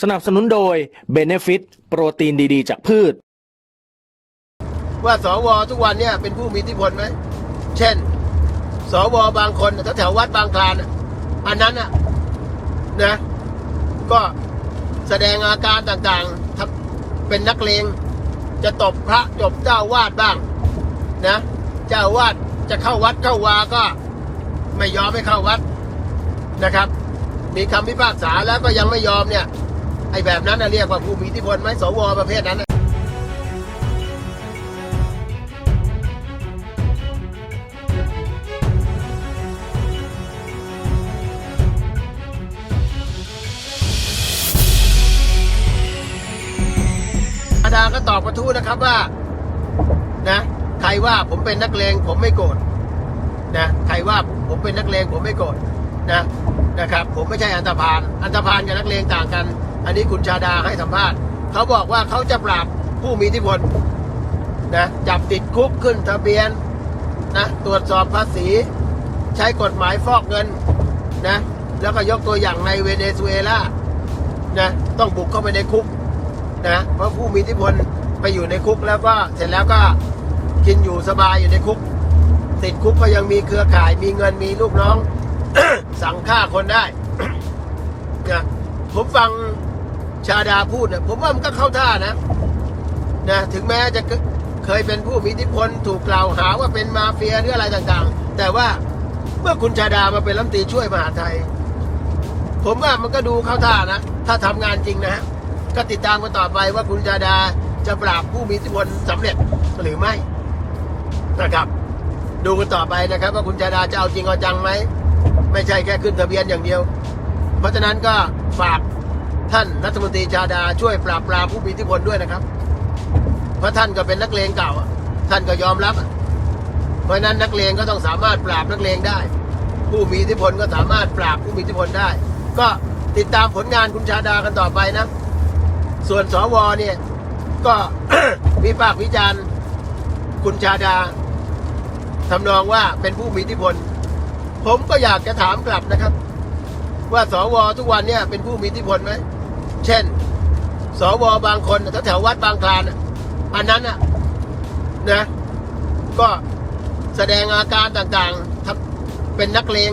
สนับสนุนโดย Benefit โปรตีนดีๆ จากพืช ว่าสวทุกวันเนี่ยเป็นผู้มีอิทธิพลไหม เช่น สวบางคนแถวๆวัดบางคลานน่ะอันนั้นน่ะนะ ก็แสดงอาการต่างๆทำเป็นนักเลง จะตบพระจบเจ้าวาดบ้าง นะ เจ้าวาดจะเข้าวัดเข้าวาก็ไม่ยอมให้เข้าวัดนะครับ มีคำพิพากษาแล้วก็ยังไม่ยอมเนี่ย ไอ้แบบนั้นนะเรียกว่าผู้มีอิทธิพลไหมสวประเภทนั้นนะอาดาก็ตอบกระทู้นะครับว่า นะใครว่าผมเป็นนักเลงผมไม่โกรธนะใครว่าผมเป็นนักเลงผมไม่โกรธนะนะครับ ผมไม่ใช่อันธพาลอันธพาลกับนักเลงต่างกัน อันนี้คุณชาดาให้สัมภาษณ์เขาบอกว่าเขาจะปราบผู้มีอิทธิพลนะจับติดคุกขึ้นทะเบียนนะตรวจสอบภาษี ใช้กฎหมายฟอกเงินนะแล้วก็ยกตัวอย่างในเวเนซุเอลานะต้องบุกเข้าไปในคุกนะเพราะผู้มีอิทธิพลไปอยู่ในคุกแล้วก็เสร็จแล้วก็กินอยู่สบายอยู่ในคุก ติดคุกก็ยังมีเครือข่ายมีเงินมีลูกน้อง สั่งฆ่าคนได้นะผมฟัง ชาดาพูดเนี่ยผมว่ามันก็เข้าท่านะนะถึงแม้จะเคยเป็นผู้มีอิทธิพลถูกกล่าวหาว่าเป็นมาเฟียหรืออะไรต่างๆ แต่ว่าเมื่อคุณชาดามาเป็นรัฐมนตรีช่วยมหาไทย ผมว่ามันก็ดูเข้าท่านะ ถ้าทำงานจริงนะ ก็ติดตามกันต่อไปว่าคุณชาดาจะปราบผู้มีอิทธิพลสำเร็จหรือไม่นะครับ ดูกันต่อไปนะครับ ว่าคุณชาดาจะเอาจริงเอาจังไหมไม่ใช่แค่ขึ้นทะเบียนอย่างเดียว เพราะฉะนั้นก็ฝาก ท่านรัฐมนตรีชาดาช่วยปราบปรามผู้มีอิทธิพลด้วยนะครับ เพราะท่านก็เป็นนักเลงเก่าอะท่านก็ยอมรับ เพราะฉะนั้นนักเลงก็ต้องสามารถปราบนักเลงได้ ผู้มีอิทธิพลก็สามารถปราบผู้มีอิทธิพลได้ ก็ติดตามผลงานคุณชาดากันต่อไปนะ ส่วนสวเนี่ยก็วิพากษ์วิจารณ์คุณชาดาทำนองว่าเป็นผู้มีอิทธิพล ผมก็อยากจะถามกลับนะครับ ว่าสวทุกวันเนี่ยเป็นผู้มีอิทธิพลไหม เช่น สวบางคนแถววัดบางคลานอันนั้นนะ ก็แสดงอาการต่างๆทำเป็นนักเลง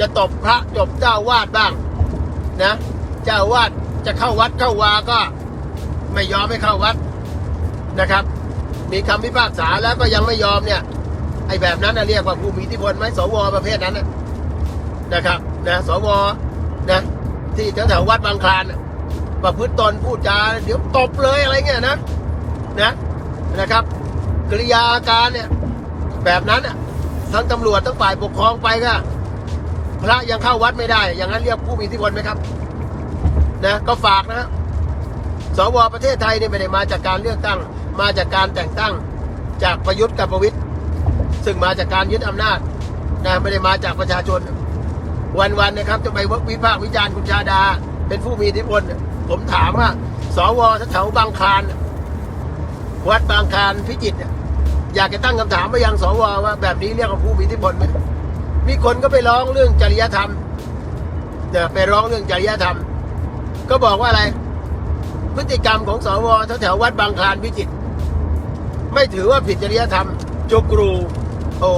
จะตบพระจบเจ้าวาดบ้าง นะ เจ้าวาดจะเข้าวัดเข้าวาก็ไม่ยอมให้เข้าวัดนะครับ มีคำพิพากษาแล้วก็ยังไม่ยอมเนี่ย ไอ้แบบนั้นนะเรียกว่าผู้มีอิทธิพลไหมสวประเภทนั้นนะนะครับ นะ สวนะ ที่แถวๆวัดบางคลานนะ ประพฤติตนพูดจาเดี๋ยวตบเลยอะไรเงี้ยนะนะนะครับกริยาอาการเนี่ยแบบนั้นอะทั้งตำรวจทั้งฝ่ายปกครองไปก็พระยังเข้าวัดไม่ได้ อย่างนั้นเรียกผู้มีอิทธิพลไหมครับนะก็ฝากนะสวประเทศไทยเนี่ยไม่ได้มาจากการเลือกตั้ง มาจากการแต่งตั้งจากประยุทธ์กับประวิตยซึ่งมาจากการยึดอำนาจนะไม่ได้มาจากประชาชน วันๆนะครับจะไปวิพากษ์วิจารณ์คุณชาดา เป็นผู้มีอิทธิพลเนี่ย ผมถามว่าสวแถวบางคลานวัดบางคลานพิจิตรอยากจะตั้งคำถามไปยังสวว่า แบบนี้เรียกว่าผู้มีอิทธิพลไหมมีคนก็ไปร้องเรื่องจริยธรรมเนี่ยไปร้องเรื่องจริยธรรม ก็บอกว่าอะไร พฤติกรรมของสวแถววัดบางคลานพิจิตรไม่ถือว่าผิดจริยธรรมจุกรูโอ้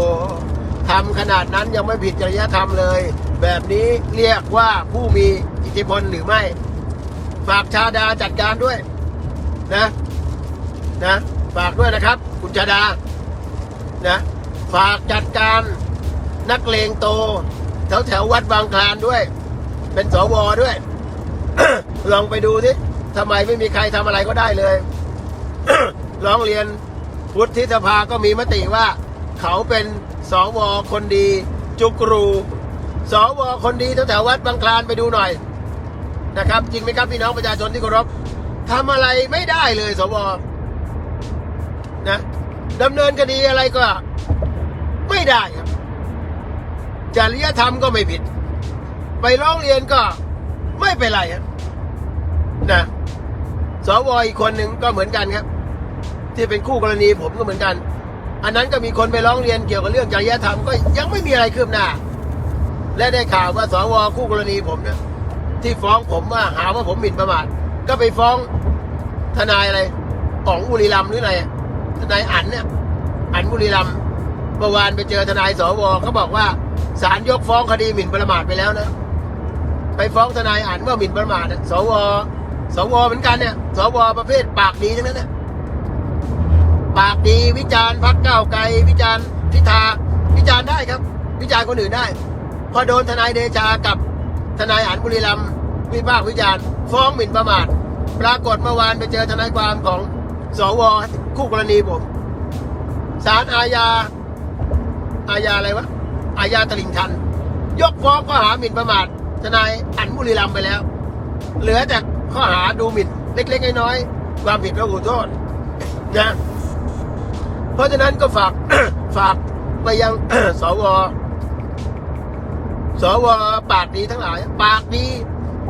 ทำขนาดนั้นยังไม่ผิดจริยธรรมเลย แบบนี้เรียกว่าผู้มีอิทธิพลหรือไม่ ฝากชาดาจัดการด้วย นะนะฝากด้วยนะครับ คุณชาดานะฝากจัดการนักเลงโต แถวแถววัดบางคลานด้วย เป็นสวด้วย ลองไปดูสิทำไมไม่มีใครทำอะไรก็ได้เลยร้องเรียนวุฒิสภาก็มีมติว่า เขาเป็นสวคนดี จุกรู สวคนดีแถวๆวัดบางคลานไปดูหน่อย นะครับ จริงไหมครับพี่น้องประชาชนที่เคารพทำอะไรไม่ได้เลยสวนะดำเนินคดีอะไรก็ ไม่ได้ครับ จริยธรรมก็ไม่ผิด ไปร้องเรียนก็ไม่เป็นไรครับนะสวอีกคนหนึ่งก็เหมือนกันครับ ที่เป็นคู่กรณีผมก็เหมือนกัน อันนั้นก็มีคนไปร้องเรียนเกี่ยวกับเรื่องจริยธรรมก็ยังไม่มีอะไรคืบหน้า และได้ข่าวว่าสวคู่กรณีผมเนี่ย ที่ฟ้องผมว่าหาว่าผมหมิ่นประมาทก็ไปฟ้องทนายอะไรของบุรีรัมย์หรืออะไรทนายอันเนี่ยอันบุรีรัมย์เมื่อวานไปเจอทนายสวเขาบอกว่าศาลยกฟ้องคดีหมิ่นประมาทไปแล้วนะไปฟ้องทนายอันว่าหมิ่นประมาทสวสวเหมือนกันเนี่ยสวประเภทปากดีทั้งนั้นนะปากดีวิจารณ์พักเก้าไกลวิจารณ์พิธาวิจารณ์ได้ครับ วิจารณ์คนอื่นได้ พอโดนทนายเดชากับ ทนายอันบุรีรัมวิพากษ์วิจารณ์ฟ้องหมิ่นประมาทปรากฏเมื่อวานไปเจอทนายความของสวคู่กรณีผมศาลอาญาอาญาอะไรวะอาญาตลิ่งชัน ยกฟ้องข้อหาหมิ่นประมาททนายอันบุรีรัมไปแล้ว เหลือแต่ข้อหาดูหมิ่นเล็กๆน้อยๆความผิดและหูโทษนะเพราะฉะนั้นก็ฝากฝากไปยังสว สวปากดีทั้งหลาย ปากดี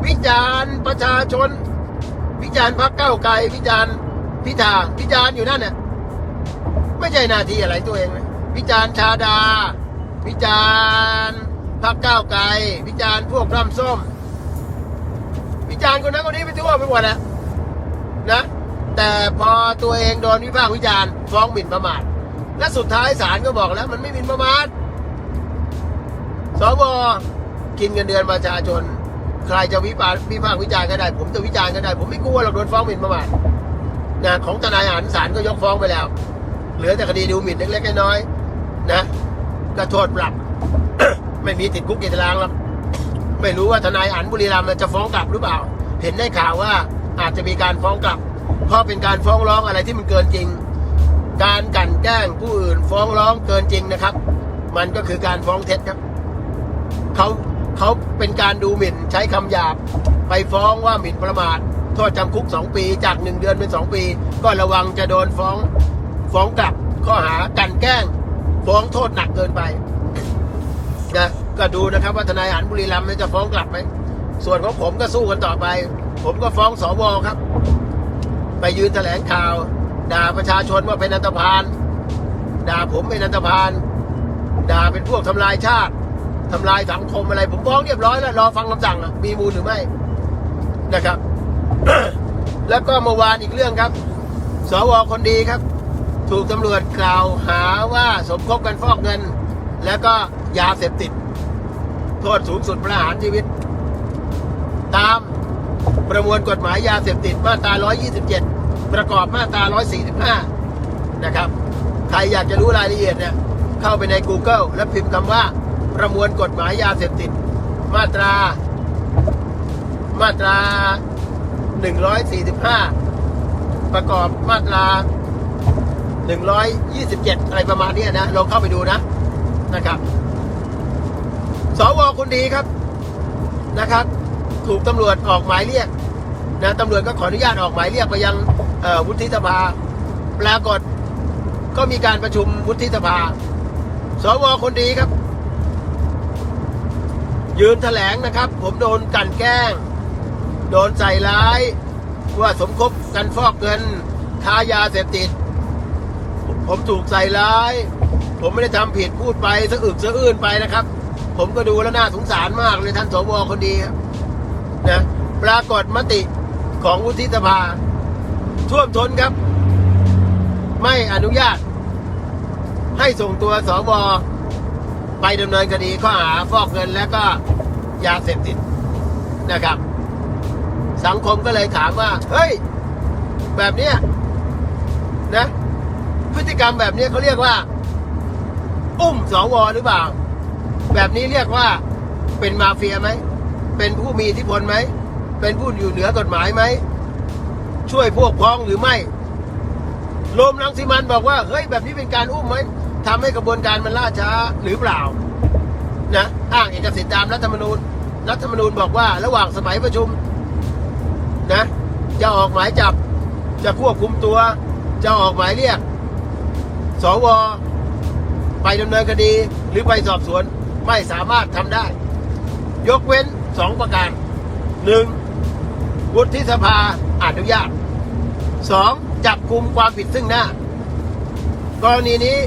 วิจารณ์ประชาชน วิจารณ์พรรคเก้าไกล วิจารณ์พิธาวิจารณ์อยู่นั่นเนี่ยไม่ใช่หน้าที่อะไรตัวเองนะวิจารณ์ชาดา วิจารณ์พรรคก้าวไกล วิจารณ์พวกร่ำส้ม วิจารณ์คนนั้นคนนี้ไปทั่วไปหมดแหละนะ แต่พอตัวเองโดนวิพากษ์วิจารณ์ฟ้องหมิ่นประมาทและสุดท้ายศาลก็บอกแล้ว มันไม่หมิ่นประมาท สวกินเงินเดือนประชาชน ใครจะวิพากษ์วิพากษ์วิจารณ์ก็ได้ ผมจะวิจารณ์ก็ได้ ผมไม่กลัวหรอกโดนฟ้องหมิ่นประมาทนะของทนายอันศาลก็ยกฟ้องไปแล้ว เหลือแต่คดีดูหมิ่นเล็กๆน้อยๆนะก็โทษปรับ ไม่มีติดคุกติดตารางหรอกไม่รู้ว่าทนายอันบุรีรัมย์จะฟ้องกลับหรือเปล่า เห็นได้ข่าวว่าอาจจะมีการฟ้องกลับ เพราะเป็นการฟ้องร้องอะไรที่มันเกินจริง การกันแกล้งผู้อื่นฟ้องร้องเกินจริงนะครับ มันก็คือการฟ้องเท็จครับ เขาเขาเป็นการดูหมิ่นใช้คำหยาบ ไปฟ้องว่าหมิ่นประมาทโทษจำคุก 2 ปีจาก 1 เดือนเป็น 2 ปี ก็ระวังจะโดนฟ้องฟ้องกลับข้อหากันแกล้ง ฟ้องโทษหนักเกินไปนะก็ดูนะครับว่าทนายอันบุรีรัมย์จะฟ้องกลับไหมส่วนของผมก็สู้กันต่อไป ผมก็ฟ้องสวครับ ไปยืนแถลงข่าว ด่าประชาชนว่าเป็นอันตพานด่าผมเป็นอันตพานด่าเป็นพวกทำลายชาติ ทำลายสังคมอะไร ผมฟ้องเรียบร้อยแล้วรอฟังคำสั่งอะมีมูลหรือไม่นะครับ แล้วก็เมื่อวานอีกเรื่องครับ สวคนดีครับ ถูกตำรวจกล่าวหาว่าสมคบกันฟอกเงิน แล้วก็ยาเสพติด โทษสูงสุดประหารชีวิต ตามประมวลกฎหมายยาเสพติดมาตรา 127 ประกอบมาตรา 145 นะครับ ใครอยากจะรู้รายละเอียดเนี่ย เข้าไปใน Google แล้วพิมพ์คำว่า ประมวลกฎหมายยาเสพติด มาตรา มาตรา 145 ประกอบมาตรา 127 อะไรประมาณนี้นะลองเข้าไปดูนะนะครับสวคนดีครับนะครับ ถูกตำรวจออกหมายเรียกนะตำรวจก็ขออนุญาตออกหมายเรียกไปยังวุฒิสภาปรากฏก็มีการประชุมวุฒิสภา สวคนดีครับ ยืนแถลงนะครับ ผมโดนกันแกล้ง โดนใส่ร้าย ว่าสมคบกันฟอกเงินค้ายาเสพติด ผมถูกใส่ร้าย ผมไม่ได้ทำผิดพูดไปสะอึกสะอื้นไปนะครับ ผมก็ดูแล้วน่าสงสารมากเลยท่านสวคนดีนะปรากฏมติของวุฒิสภา ท่วมท้นครับ ไม่อนุญาต ให้ส่งตัวสว ไปดำเนินคดีข้อหาฟอกเงินและก็ยาเสพติดนะครับ สังคมก็เลยถามว่า เฮ้ย แบบเนี้ยนะ พฤติกรรมแบบนี้เขาเรียกว่า อุ้มสวหรือเปล่า แบบนี้เรียกว่าเป็นมาเฟียไหม เป็นผู้มีอิทธิพลไหม เป็นผู้อยู่เหนือกฎหมายไหม ช่วยพวกพ้องหรือไม่โลมรังสิมันบอกว่า เฮ้ย แบบนี้เป็นการอุ้มไหม ทำให้กระบวนการมันล่าช้าหรือเปล่านะอ้างเอกสิทธิ์ตามรัฐธรรมนูญ รัฐธรรมนูญบอกว่า ระหว่างสมัยประชุมนะจะออกหมายจับ จะควบคุมตัว จะออกหมายเรียก สว ไปดำเนินคดี หรือไปสอบสวนไม่สามารถทำได้ ยกเว้นสองประการหนึ่งวุฒิสภาอนุญาตสองจับกลุ่มความผิดซึ่งหน้ากรณีนี้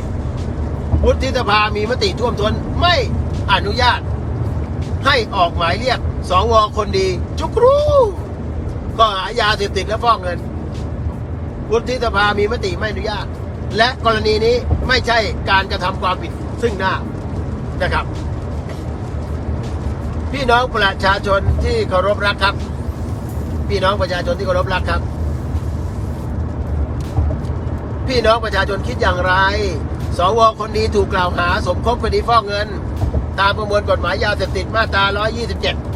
วุฒิสภามีมติท่วมท้นไม่อนุญาต ให้ออกหมายเรียกสวคนดี จุกรูก็หายาเสพติดและฟอกเงิน วุฒิสภามีมติไม่อนุญาต และกรณีนี้ไม่ใช่การกระทำความผิดซึ่งหน้านะครับ พี่น้องประชาชนที่เคารพรักครับ พี่น้องประชาชนที่เคารพรักครับ พี่น้องประชาชนคิดอย่างไร สวคนนี้ถูกกล่าวหาสมคบคดีฟอกเงิน ตามประมวลกฎหมายยาเสพติดมาตรา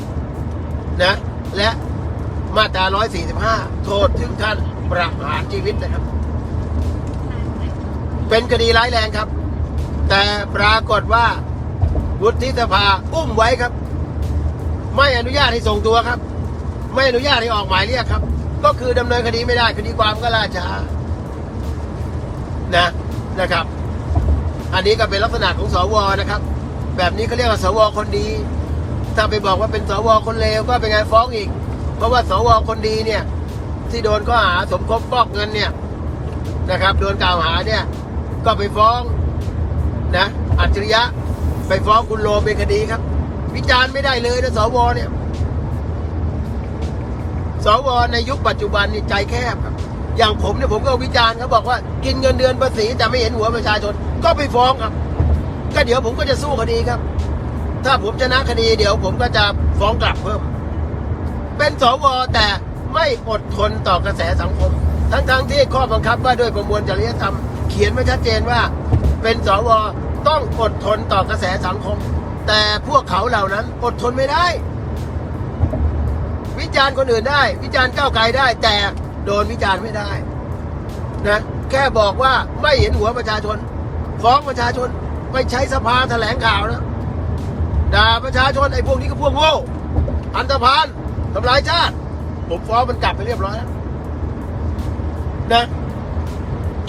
127 นะ และมาตรา 145 โทษถึงขั้นประหารชีวิตนะครับ เป็นคดีร้ายแรงครับ แต่ปรากฏว่าวุฒิสภาอุ้มไว้ครับ ไม่อนุญาตให้ส่งตัวครับ ไม่อนุญาตให้ออกหมายเรียกครับ ก็คือดำเนินคดีไม่ได้คดีความก็ล่าช้านะนะครับ อันนี้ก็เป็นลักษณะของสวนะครับ แบบนี้เขาเรียกว่าสวคนดี ถ้าไปบอกว่าเป็นสวคนเลวก็เป็นไงฟ้องอีก เพราะว่าสวคนดีเนี่ย ที่โดนข้อหาสมคบฟอกเงินเนี่ยนะครับ โดนกล่าวหาเนี่ย ก็ไปฟ้องนะอัจฉริยะไปฟ้องคุณโรมเป็นคดีครับ วิจารณ์ไม่ได้เลยนะสวเนี่ยสวในยุคปัจจุบันนี่ใจแคบครับ อย่างผมเนี่ยผมก็วิจารณ์เขาบอกว่า กินเงินเดือนภาษีแต่ไม่เห็นหัวประชาชน ก็ไปฟ้องครับ ก็เดี๋ยวผมก็จะสู้คดีครับ ถ้าผมชนะคดี เดี๋ยวผมก็จะฟ้องกลับเพิ่ม เป็นสวแต่ไม่อดทนต่อกระแสสังคม ทั้งๆที่ข้อบังคับว่าด้วยประมวลจริยธรรม เขียนไว้ชัดเจนว่า เป็นสวต้องอดทนต่อกระแสสังคม แต่พวกเขาเหล่านั้นอดทนไม่ได้ วิจารณ์คนอื่นได้ วิจารณ์ก้าวไกลได้ แต่โดนวิจารณ์ไม่ได้นะแค่บอกว่าไม่เห็นหัวประชาชน ฟ้องประชาชนไม่ใช้สภาแถลงข่าวนะด่าประชาชนไอ้พวกนี้ก็พวกโง่อันธพาลทำลายชาติ ผมฟ้องมันกลับไปเรียบร้อยแล้วนะ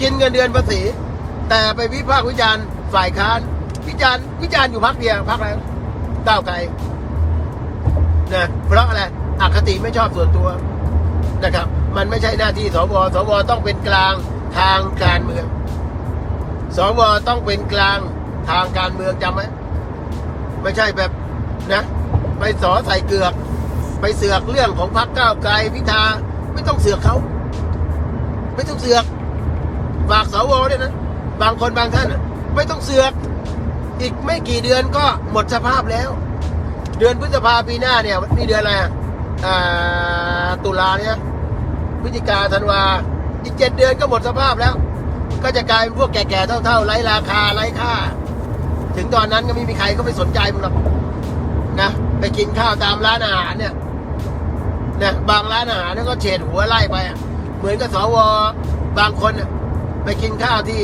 กินเงินเดือนภาษี แต่ไปวิพากษ์วิจารณ์ฝ่ายค้าน วิจารณ์วิจารณ์อยู่พักเดียวพักอะไรก้าวไกลนะเพราะอะไรอคติไม่ชอบส่วนตัวนะครับ มันไม่ใช่หน้าที่สวสวต้องเป็นกลางทางการเมือง สวต้องเป็นกลางทางการเมืองจำไหมไม่ใช่แบบนะ ไปสอใส่เกือก ไปเสือกเรื่องของพรรคก้าวไกลพิธาไม่ต้องเสือกเขา ไม่ต้องเสือกฝากสวด้วยนะบางคนบางท่านน่ะไม่ต้องเสือก อีกไม่กี่เดือนก็หมดสภาพแล้ว เดือนพฤษภาปีหน้าเนี่ยนี่เดือนอะไรอะอ่าตุลาเนี่ยพฤศจิกาธันวาอีกเจ็ดเดือนก็หมดสภาพแล้ว ก็จะกลายเป็นพวกแก่ๆเท่าๆไร้ราคาไร้ค่า ถึงตอนนั้นก็ไม่มีใครก็ไม่สนใจมึงหรอกนะไปกินข้าวตามร้านอาหารเนี่ยนะบางร้านอาหารเนี่ยก็เฉดหัวไล่ไป เหมือนกับสวบางคนน่ะไปกินข้าวที่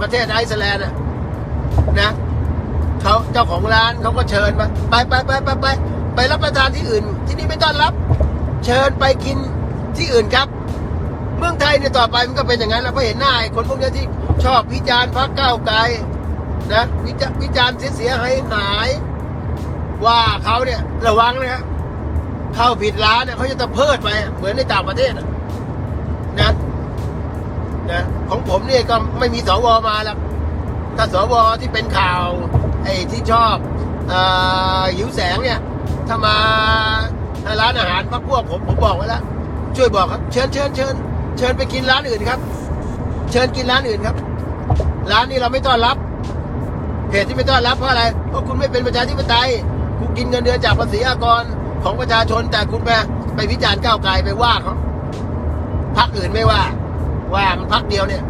ประเทศไอซ์แลนด์นะเขาเจ้าของร้านเขาก็เชิญมาไปไปไปไปไปไปรับประทานที่อื่น ที่นี่ไม่ต้อนรับ เชิญไปกินที่อื่นครับ เมืองไทยเนี่ยต่อไปมันก็เป็นอย่างนั้นแล้วเพราะเห็นหน้าไอ้คนพวกเนี้ยที่ชอบวิจารณ์พรรคก้าวไกลนะวิจาวิจารณ์เสียหายหายว่าเขาเนี่ยระวังนะฮะเข้าผิดร้านเนี่ยเขาจะตะเพิดไปเหมือนในต่างประเทศนะนะของผมเนี่ยก็ไม่มีสวมาแล้วถ้าสวที่เป็นข่าวไอ้ที่ชอบอหิวแสงเนี่ย ถ้ามาร้านอาหารพักพวกผมผมบอกไว้แล้วช่วยบอกครับ เชิญเชิญเชิญ เชิญไปกินร้านอื่นครับ เชิญกินร้านอื่นครับ ร้านนี้เราไม่ต้อนรับเหตุที่ไม่ต้อนรับเพราะอะไร เพราะคุณไม่เป็นประชาธิปไตย คุณกินเงินเดือนจากภาษีอากรของประชาชน แต่คุณไปไปวิจารณ์ก้าวไกลไปว่าเขาพักอื่นไม่ว่า ว่ามันพักเดียวเนี่ย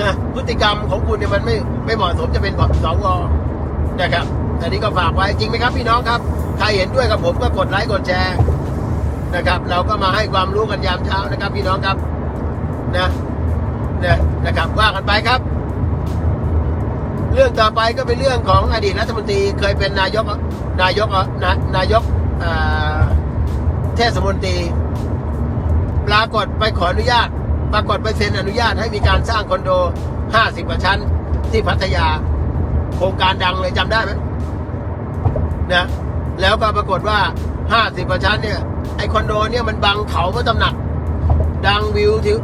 นะพฤติกรรมของคุณเนี่ยมันไม่ไม่เหมาะสมจะเป็นสองวนะครับอันนี้ก็ฝากไว้จริงไหมครับพี่น้องครับ ใครเห็นด้วยกับผมก็กดไลค์กดแชร์ นะครับ เราก็มาให้ความรู้กันยามเช้านะครับพี่น้องครับนะนะนะครับว่ากันไปครับ เรื่องต่อไปก็เป็นเรื่องของอดีตรัฐมนตรีเคยเป็นนายกนายกนานายกเทศมนตรี ปรากฏไปขออนุญาต ปรากฏไปเซ็นอนุญาตให้มีการสร้างคอนโด 50กว่าชั้น ที่พัทยา โครงการดังเลยจำได้ไหมนะแล้วก็ปรากฏว่า 50กว่าชั้นเนี่ย ไอคอนโดเนี่ยมันบังเขาพระตำหนัก ดังวิวทิว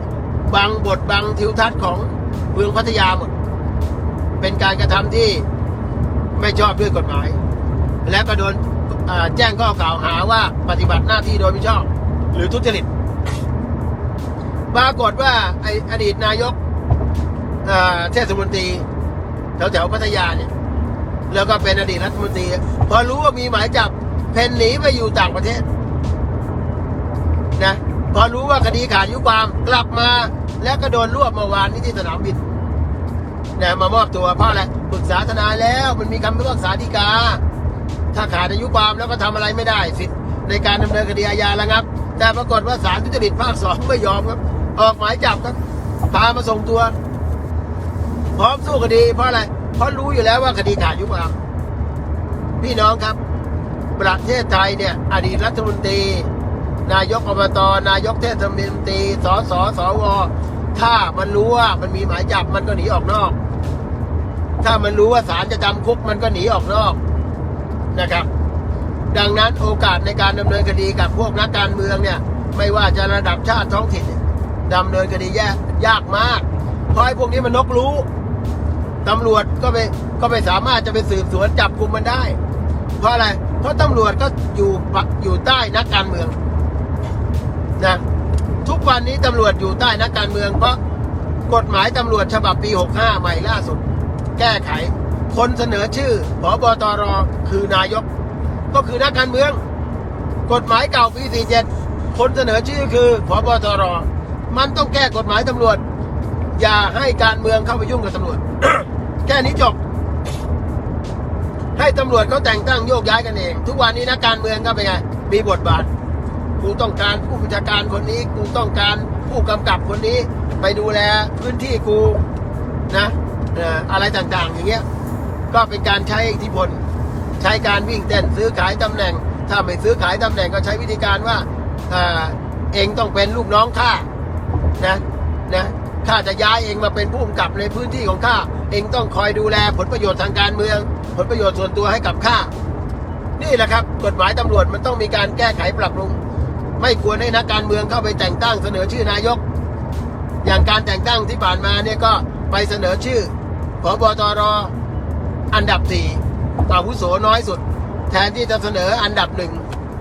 บังบทบังทิวทัศน์ของเมืองพัทยาหมด เป็นการกระทำที่ไม่ชอบด้วยกฎหมาย และก็โดนแจ้งข้อกล่าวหาว่าปฏิบัติหน้าที่โดยมิชอบ หรือทุจริตปรากฏว่าไออดีตนายกเทศมนตรีแถวแถวพัทยาเนี่ย แล้วก็เป็นอดีตรัฐมนตรี พอรู้ว่ามีหมายจับเพนหนีไปอยู่ต่างประเทศ นะพอรู้ว่าคดีขาดอายุความกลับมา แล้วก็โดนรวบเมื่อวานนี้ที่สนามบินนะมามอบตัวเพราะอะไรปรึกษาทนายแล้วมันมีคำพิพากษาฎีกา ถ้าขาดอายุความแล้วก็ทำอะไรไม่ได้ สิทธิ์ในการดำเนินคดีอาญาแล้วครับ แต่ปรากฏว่าศาลทุจริตภาคสองไม่ยอมครับ ออกหมายจับครับพามาส่งตัว พร้อมสู้คดีเพราะอะไรเพราะรู้อยู่แล้วว่าคดีขาดอายุความพี่น้องครับ ประเทศไทยเนี่ย อดีตรัฐมนตรี นายกอบตนายกเทศมนตรีสสสวถ้ามันรู้ว่ามันมีหมายจับมันก็หนีออกนอก ถ้ามันรู้ว่าศาลจะจำคุกมันก็หนีออกนอกนะครับ ดังนั้นโอกาสในการดำเนินคดีกับพวกนักการเมืองเนี่ย ไม่ว่าจะระดับชาติท้องถิ่นดำเนินคดีแย่ยากมากเพราะไอ้พวกนี้มันนกรู้ตำรวจก็ไปก็ไม่สามารถจะไปสืบสวนจับกลุ่มมันได้ เพราะอะไร เพราะตำรวจก็อยู่ปะอยู่ใต้นักการเมือง นะ ทุกวันนี้ตำรวจอยู่ใต้นักการเมืองเพราะกฎหมายตำรวจฉบับปี 65 ใหม่ล่าสุด แก้ไข คนเสนอชื่อผบตรคือนายก ก็คือนักการเมือง กฎหมายเก่าปี 47 คนเสนอชื่อคือผบตรมันต้องแก้กฎหมายตำรวจ อย่าให้การเมืองเข้าไปยุ่งกับตำรวจ แค่นี้จบ ให้ตำรวจเขาแต่งตั้งโยกย้ายกันเอง ทุกวันนี้นักการเมืองก็เป็นไงมีบทบาท กูต้องการผู้บัญชาการคนนี้ กูต้องการผู้กำกับคนนี้ ไปดูแลพื้นที่กูนะอะไรต่างๆ อย่างเงี้ย ก็เป็นการใช้อิทธิพล ใช้การวิ่งเต้นซื้อขายตำแหน่ง ถ้าไม่ซื้อขายตำแหน่งก็ใช้วิธีการว่าเอ่อเองต้องเป็นลูกน้องข้านะนะข้าจะย้ายเองมาเป็นผู้กำกับในพื้นที่ของข้าเองต้องคอยดูแลผลประโยชน์ทางการเมือง ผลประโยชน์ส่วนตัวให้กับข้านี่แหละครับ กฎหมายตำรวจมันต้องมีการแก้ไขปรับปรุง ไม่ควรให้นักการเมืองเข้าไปแต่งตั้งเสนอชื่อนายก อย่างการแต่งตั้งที่ผ่านมาเนี่ยก็ไปเสนอชื่อพบตรอันดับสี่อาวุโสน้อยสุด แทนที่จะเสนออันดับหนึ่ง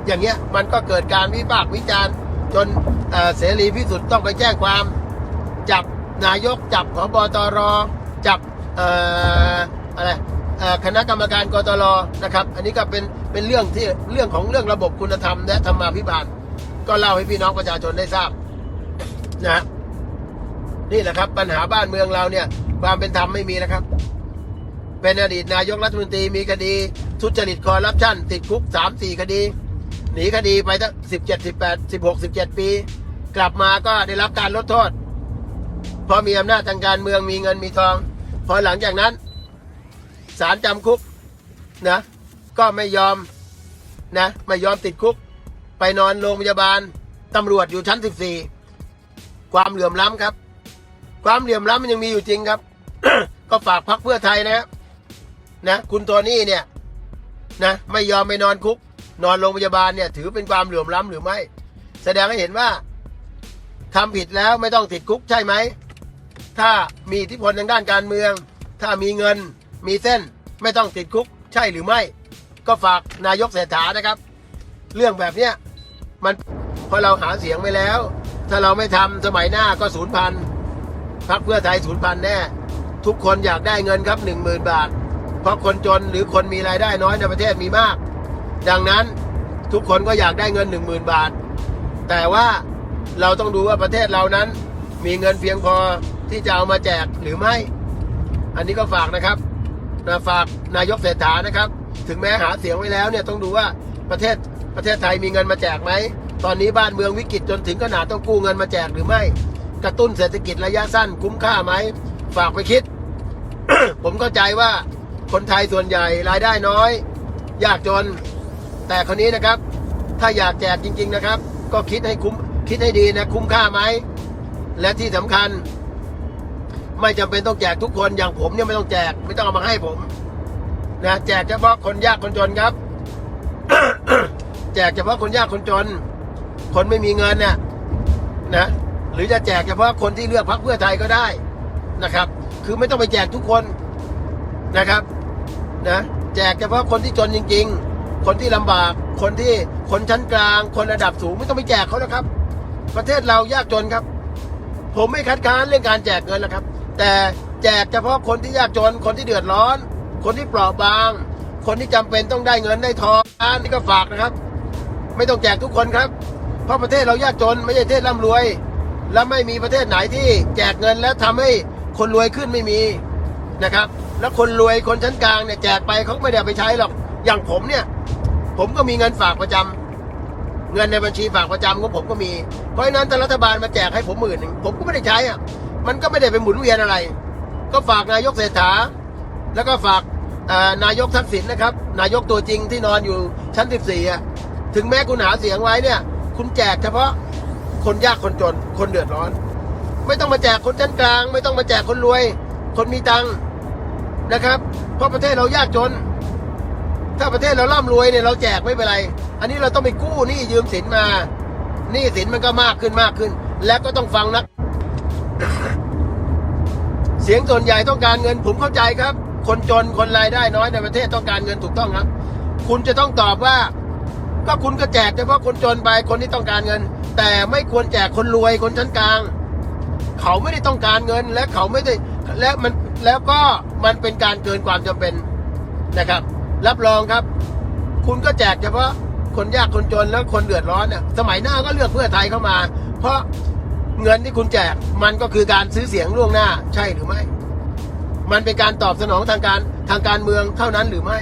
อย่างเงี้ยมันก็เกิดการวิพากษ์วิจารณ์ จนเเสรีพิสุทธิ์ต้องไปแจ้งความ จับนายกจับพบตรจับอะไรคณะกรรมการกตรนะครับ อันนี้ก็เป็นเป็นเรื่องที่เรื่องของเรื่องระบบคุณธรรมและธรรมาภิบาล ก็เล่าให้พี่น้องประชาชนได้ทราบนะนี่แหละครับ ปัญหาบ้านเมืองเราเนี่ย ความเป็นธรรมไม่มีนะครับ เป็นอดีตนายกรัฐมนตรีมีคดี ทุจริตคอร์รัปชันติดคุกสามสี่คดี หนีคดีไปตั้งสิบเจ็ดสิบแปดสิบหกสิบเจ็ดปี กลับมาก็ได้รับการลดโทษเพราะมีอำนาจทางการเมืองมีเงินมีทอง พอหลังจากนั้นศาลจำคุกนะก็ไม่ยอมนะไม่ยอมติดคุก ไปนอนโรงพยาบาลตำรวจอยู่ชั้น 14 ความเหลื่อมล้ำครับ ความเหลื่อมล้ำมันยังมีอยู่จริงครับ ก็ฝากพักเพื่อไทยนะครับนะคุณโทนี่เนี่ยนะไม่ยอมไปนอนคุก นอนโรงพยาบาลเนี่ย ถือเป็นความเหลื่อมล้ำหรือไม่ แสดงให้เห็นว่าทำผิดแล้วไม่ต้องติดคุกใช่ไหม ถ้ามีอิทธิพลทางด้านการเมือง ถ้ามีเงินมีเส้นไม่ต้องติดคุกใช่หรือไม่ ก็ฝากนายกเศรษฐานะครับ เรื่องแบบเนี้ย มันพอเราหาเสียงไปแล้ว ถ้าเราไม่ทำสมัยหน้าก็ศูนย์พันพักเพื่อไทยศูนย์พันแน่ ทุกคนอยากได้เงินครับหนึ่งหมื่นบาท เพราะคนจนหรือคนมีรายได้น้อยในประเทศมีมาก ดังนั้นทุกคนก็อยากได้เงินหนึ่งหมื่นบาท แต่ว่าเราต้องดูว่าประเทศเรานั้น มีเงินเพียงพอที่จะเอามาแจกหรือไม่ อันนี้ก็ฝากนะครับนะฝากนายกเศรษฐานะครับ ถึงแม้หาเสียงไว้แล้วเนี่ยต้องดูว่าประเทศ ประเทศไทยมีเงินมาแจกไหม ตอนนี้บ้านเมืองวิกฤตจนถึงขนาดต้องกู้เงินมาแจกหรือไม่ กระตุ้นเศรษฐกิจระยะสั้นคุ้มค่าไหม ฝากไปคิด ผมเข้าใจว่าคนไทยส่วนใหญ่รายได้น้อย ยากจน แต่คนนี้นะครับ ถ้าอยากแจกจริง ๆนะครับ ก็คิดให้คุ้มคิดให้ดีนะ คุ้มค่าไหม และที่สำคัญ ไม่จำเป็นต้องแจกทุกคนอย่างผมเนี่ยไม่ต้องแจกไม่ต้องเอามาให้ผม นะแจกเฉพาะคนยากคนจนครับ แจกเฉพาะคนยากคนจน คนไม่มีเงินเนี่ยนะหรือจะแจกเฉพาะคนที่เลือกพรรคเพื่อไทยก็ได้นะครับ คือไม่ต้องไปแจกทุกคนนะครับนะแจกเฉพาะคนที่จนจริง ๆ คนที่ลำบาก คนที่คนชั้นกลาง คนระดับสูงไม่ต้องไปแจกเขานะครับ ประเทศเรายากจนครับ ผมไม่คัดค้านเรื่องการแจกเงินนะครับ แต่แจกเฉพาะคนที่ยากจน คนที่เดือดร้อน คนที่เปราะบาง คนที่จำเป็นต้องได้เงินได้ทองอันี่ก็ฝากนะครับ ไม่ต้องแจกทุกคนครับ เพราะประเทศเรายากจนไม่ใช่ประเทศร่ำรวย และไม่มีประเทศไหนที่แจกเงินแล้วทำให้คนรวยขึ้นไม่มีนะครับ แล้วคนรวยคนชั้นกลางเนี่ยแจกไปเขาไม่ได้ไปใช้หรอกอย่างผมเนี่ย ผมก็มีเงินฝากประจำเงินในบัญชีฝากประจำของผมก็มี เพราะฉะนั้นถ้ารัฐบาลมาแจกให้ผมหมื่นหนึ่งผมก็ไม่ได้ใช้อะมันก็ไม่ได้ไปหมุนเวียนอะไร ก็ฝากนายกเศรษฐา แล้วก็ฝากนายกทักษิณนะครับ นายกตัวจริงที่นอนอยู่ชั้น 14อะ ถึงแม้คุณหาเสียงไว้เนี่ย คุณแจกเฉพาะคนยากคนจน คนเดือดร้อน ไม่ต้องมาแจกคนชั้นกลาง ไม่ต้องมาแจกคนรวย คนมีตังค์นะครับ เพราะประเทศเรายากจน ถ้าประเทศเราร่ำรวยเนี่ยเราแจกไม่เป็นไร อันนี้เราต้องไปกู้หนี้ยืมสินมาหนี้สินมันก็มากขึ้นมากขึ้น และก็ต้องฟังนัก เสียงส่วนใหญ่ต้องการเงิน ผมเข้าใจครับ คนจนคนรายได้น้อยในประเทศต้องการเงินถูกต้องครับ คุณจะต้องตอบว่า ก็คุณก็แจกเฉพาะคนจนไปคนที่ต้องการเงิน แต่ไม่ควรแจกคนรวยคนชั้นกลาง เขาไม่ได้ต้องการเงินและเขาไม่ได้และมันแล้วก็มันเป็นการเกินความจำเป็นนะครับ รับรองครับ คุณก็แจกเฉพาะคนยากคนจนแล้วคนเดือดร้อนเนี่ยสมัยหน้าก็เลือกเพื่อไทยเข้ามา เพราะเงินที่คุณแจกมันก็คือการซื้อเสียงล่วงหน้าใช่หรือไม่ มันเป็นการตอบสนองทางการทางการเมืองเท่านั้นหรือไม่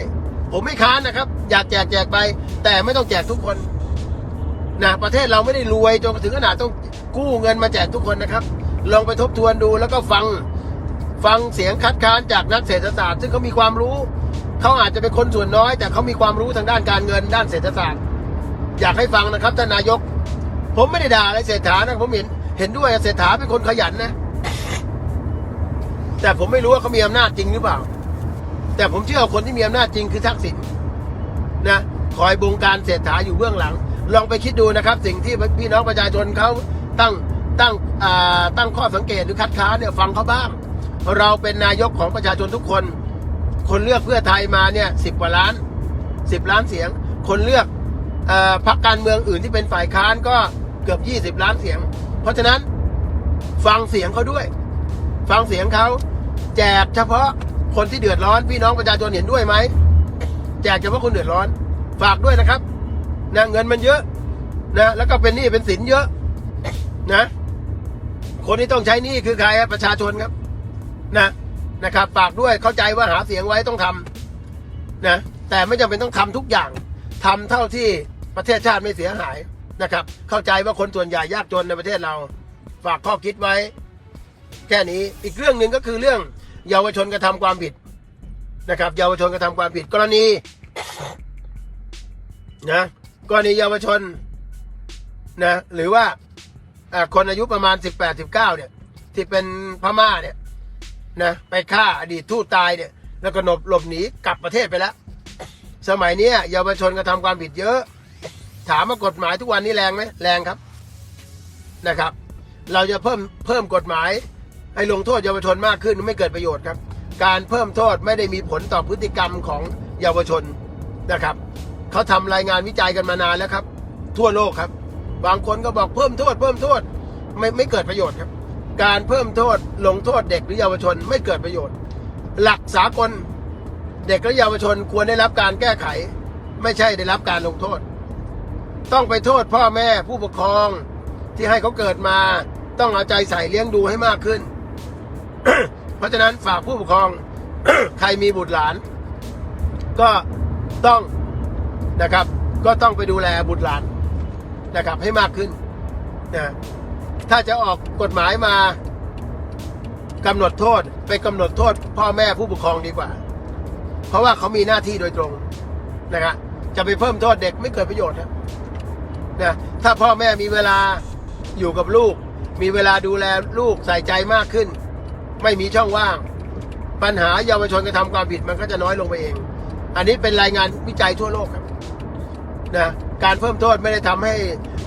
ผมไม่ค้านนะครับ อยากแจกแจกไป แต่ไม่ต้องแจกทุกคนนะประเทศเราไม่ได้รวยจนถึงขนาดต้องกู้เงินมาแจกทุกคนนะครับ ลองไปทบทวนดูแล้วก็ฟังฟังเสียงคัดค้านจากนักเศรษฐศาสตร์ ซึ่งเขามีความรู้ เขาอาจจะเป็นคนส่วนน้อย แต่เขามีความรู้ทางด้านการเงินด้านเศรษฐศาสตร์ อยากให้ฟังนะครับท่านนายก ผมไม่ได้ด่าอะไรเศรษฐานะผมเห็นเห็นด้วยเศรษฐาเป็นคนขยันนะ แต่ผมไม่รู้ว่าเขามีอำนาจจริงหรือเปล่า แต่ผมเชื่อคนที่มีอำนาจจริงคือทักษิณนะคอยบงการเศรษฐาอยู่เบื้องหลัง ลองไปคิดดูนะครับ สิ่งที่พี่น้องประชาชนเขาตั้งตั้งอ่าตั้งข้อสังเกตหรือคัดค้านเนี่ยฟังเขาบ้าง เราเป็นนายกของประชาชนทุกคน คนเลือกเพื่อไทยมาเนี่ยสิบกว่าล้านสิบล้านเสียง คนเลือกอพรรคการเมืองอื่นที่เป็นฝ่ายค้านก็เกือบยี่สิบล้านเสียง เพราะฉะนั้นฟังเสียงเขาด้วย ฟังเสียงเขาแจกเฉพาะ คนที่เดือดร้อนพี่น้องประชาชนเห็นด้วยไหมแจกเฉพาะคนเดือดร้อน ฝากด้วยนะครับนะเงินมันเยอะนะแล้วก็เป็นหนี้เป็นสินเยอะนะ คนที่ต้องใช้หนี้คือใครประชาชนครับ นะนะครับฝากด้วยเข้าใจว่าหาเสียงไว้ต้องทำนะแต่ไม่จำเป็นต้องทำทุกอย่างทำเท่าที่ประเทศชาติไม่เสียหายนะครับ เข้าใจว่าคนส่วนใหญ่ยากจนในประเทศเรา ฝากข้อคิดไว้ แค่นี้อีกเรื่องหนึ่งก็คือเรื่อง เยาวชนกระทำความผิดนะครับ เยาวชนกระทำความผิดกรณีนะกรณีเยาวชนนะหรือว่าคนอายุประมาณสิบแปดสิบเก้าเนี่ยที่เป็นพม่าเนี่ยนะไปฆ่าอดีตทูตตายเนี่ย แล้วก็หลบหลบหนีกลับประเทศไปแล้ว สมัยนี้เยาวชนกระทำความผิดเยอะ ถามว่ากฎหมายทุกวันนี้แรงไหมแรงครับนะครับ เราจะเพิ่มเพิ่มกฎหมาย ให้ลงโทษเยาวชนมากขึ้นไม่เกิดประโยชน์ครับ การเพิ่มโทษไม่ได้มีผลต่อพฤติกรรมของเยาวชนนะครับเขาทำรายงานวิจัยกันมานานแล้วครับ ทั่วโลกครับ บางคนก็บอกเพิ่มโทษ เพิ่มโทษไม่ไม่เกิดประโยชน์ครับ การเพิ่มโทษลงโทษเด็กหรือเยาวชนไม่เกิดประโยชน์ หลักสากลเด็กและเยาวชนควรได้รับการแก้ไข ไม่ใช่ได้รับการลงโทษ ต้องไปโทษพ่อแม่ผู้ปกครองที่ให้เขาเกิดมา ต้องเอาใจใส่เลี้ยงดูให้มากขึ้น เพราะฉะนั้นฝากผู้ปกครอง ใครมีบุตรหลาน ก็ต้องนะครับ ก็ต้องไปดูแลบุตรหลานนะครับ ให้มากขึ้นนะถ้าจะออกกฎหมายมากำหนดโทษไปกำหนดโทษ พ่อแม่ผู้ปกครองดีกว่า เพราะว่าเขามีหน้าที่โดยตรงนะครับจะไปเพิ่มโทษเด็กไม่เกิดประโยชน์ครับนะถ้าพ่อแม่มีเวลาอยู่กับลูก มีเวลาดูแลลูกใส่ใจมากขึ้น ไม่มีช่องว่าง ปัญหาเยาวชนกระทำความผิดมันก็จะน้อยลงไปเอง อันนี้เป็นรายงานวิจัยทั่วโลกครับนะการเพิ่มโทษไม่ได้ทำให้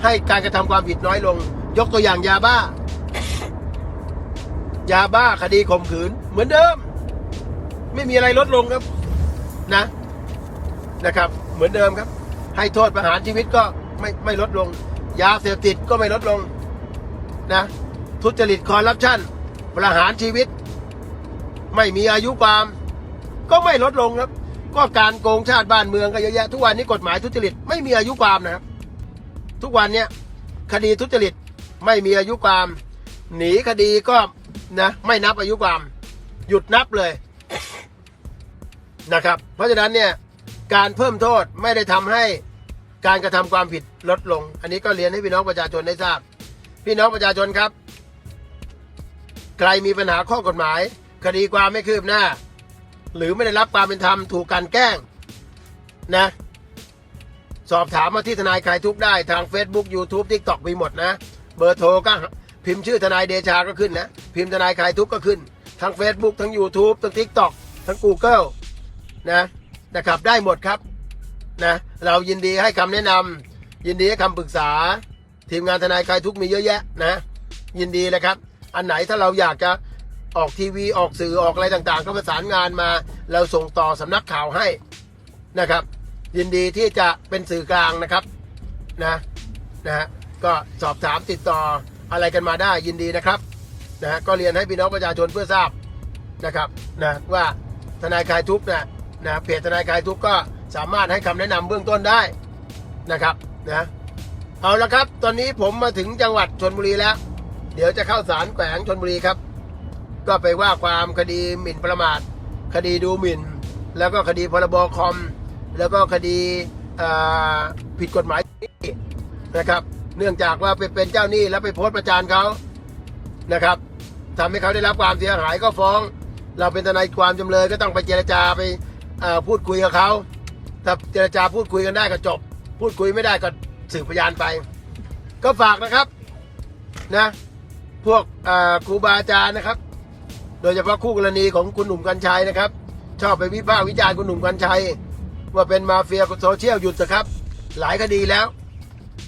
ให้การกระทำความผิดน้อยลง ยกตัวอย่างยาบ้า ยาบ้าคดีข่มขืน เหมือนเดิม ไม่มีอะไรลดลงครับนะนะครับ เหมือนเดิมครับ ให้โทษประหารชีวิตก็ไม่ไม่ลดลง ยาเสพติดก็ไม่ลดลงนะทุจริตคอร์รัปชัน ประหารชีวิต ไม่มีอายุความ ก็ไม่ลดลงครับ ก็การโกงชาติบ้านเมืองก็เยอะแยะทุกวันนี้กฎหมายทุจริตไม่มีอายุความนะครับ ทุกวันเนี้ยคดีทุจริตไม่มีอายุความ หนีคดีก็นะไม่นับอายุความ หยุดนับเลยนะครับ เพราะฉะนั้นเนี่ยการเพิ่มโทษไม่ได้ทำให้การกระทำความผิดลดลง อันนี้ก็เรียนให้พี่น้องประชาชนได้ทราบ พี่น้องประชาชนครับ ใครมีปัญหาข้อกฎหมาย คดีความไม่คืบหน้า หรือไม่ได้รับความเป็นธรรมถูกกลันแกล้งนะ สอบถามมาที่ทนายคลายทุกได้ทาง Facebook YouTube TikTok มีหมดนะ เบอร์โทรก็พิมพ์ชื่อทนายเดชาก็ขึ้นนะ พิมพ์ทนายคลายทุกก็ขึ้น ทั้ง Facebook ทั้ง YouTube ทั้ง TikTok ทั้ง Google นะนะครับได้หมดครับนะเรายินดีให้คำแนะนำยินดีให้คำปรึกษา ทีมงานทนายคลายทุกมีเยอะแยะนะ ยินดีเลยครับ อันไหนถ้าเราอยากจะออกทีวีออกสื่อออกอะไรต่างๆ ก็ประสานงานมา เราส่งต่อสำนักข่าวให้นะครับ ยินดีที่จะเป็นสื่อกลางนะครับนะนะฮะก็สอบถามติดต่ออะไรกันมาได้ยินดีนะครับนะฮะก็เรียนให้พี่น้องประชาชนเพื่อทราบนะครับนะว่าทนายคลายทุกข์นะนะเพจทนายคลายทุกข์ก็สามารถให้คำแนะนำเบื้องต้นได้นะครับนะเอาละครับ ตอนนี้ผมมาถึงจังหวัดชนบุรีแล้ว เดี๋ยวจะเข้าศาลแขวงชนบุรีครับ ก็ไปว่าความคดีหมิ่นประมาท คดีดูหมิ่น แล้วก็คดีพรบคอม แล้วก็คดีผิดกฎหมายนะครับ เนื่องจากว่าไปเป็นเจ้าหนี้แล้วไปโพสต์ประจานเขานะครับทำให้เขาได้รับความเสียหายก็ฟ้อง เราเป็นทนายความจำเลยก็ต้องไปเจรจาไปพูดคุยกับเขาถ้าเจรจาพูดคุยกันได้ก็จบ พูดคุยไม่ได้ก็สืบพยานไป ก็ฝากนะครับนะ พวกครูบาอาจารย์นะครับ โดยเฉพาะคู่กรณีของคุณหนุ่มกัญชัยนะครับ ชอบไปวิพากษ์วิจารณ์คุณหนุ่มกัญชัย ว่าเป็นมาเฟียโซเชียลหยุดเถอะครับ หลายคดีแล้ว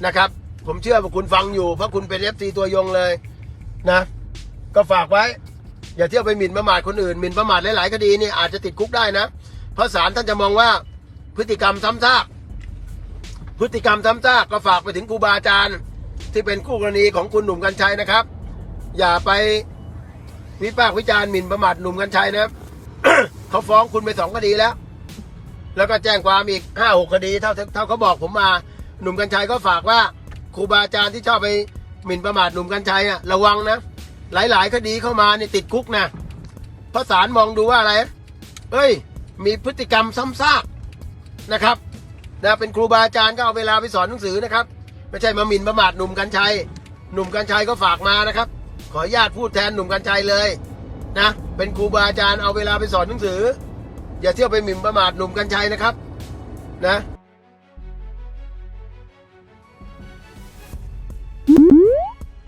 นะครับ ผมเชื่อว่าคุณฟังอยู่ เพราะคุณเป็นเอฟซีตัวยงเลยนะ ก็ฝากไว้ อย่าเที่ยวไปหมิ่นประมาทคนอื่นหมิ่นประมาทหลายๆคดีนี่อาจจะติดคุกได้นะ เพราะศาลท่านจะมองว่าพฤติกรรมซ้ำซากพฤติกรรมซ้ำซากก็ฝากไปถึงครูบาอาจารย์ที่เป็นคู่กรณีของคุณหนุ่มกัญชัยนะครับ อย่าไปวิพากษ์วิจารณ์หมิ่นประมาทหนุ่มกัญชัยนะครับ เขาฟ้องคุณไปสองคดีแล้ว แล้วก็แจ้งความอีกห้าหกคดีเท่าเท่าเขาบอกผมมาหนุ่มกัญชัยก็ฝากว่าครูบาอาจารย์ที่ชอบไปหมิ่นประมาทหนุ่มกัญชัยอะระวังนะหลาย ๆ คดีเข้ามาเนี่ยติดคุกนะเพราะศาลมองดูว่าอะไร เอ้ย มีพฤติกรรมซ้ำซากนะครับนะเป็นครูบาอาจารย์ก็เอาเวลาไปสอนหนังสือนะครับ ไม่ใช่มาหมิ่นประมาทหนุ่มกัญชัย หนุ่มกัญชัยก็ฝากมานะครับ ขออนุญาตพูดแทนหนุ่มกัญชัยเลยนะ เป็นครูบาอาจารย์เอาเวลาไปสอนหนังสือ อย่าเที่ยวไปหมิ่นประมาทหนุ่มกัญชัยนะครับ นะ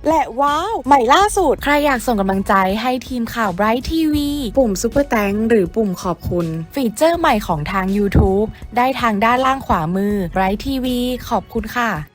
และว้าว ใหม่ล่าสุด ใครอยากส่งกำลังใจให้ทีมข่าว Bright TV ปุ่มซุปเปอร์แตงหรือปุ่มขอบคุณ ฟีเจอร์ใหม่ของทาง YouTube ได้ทางด้านล่างขวามือ Bright TV ขอบคุณค่ะ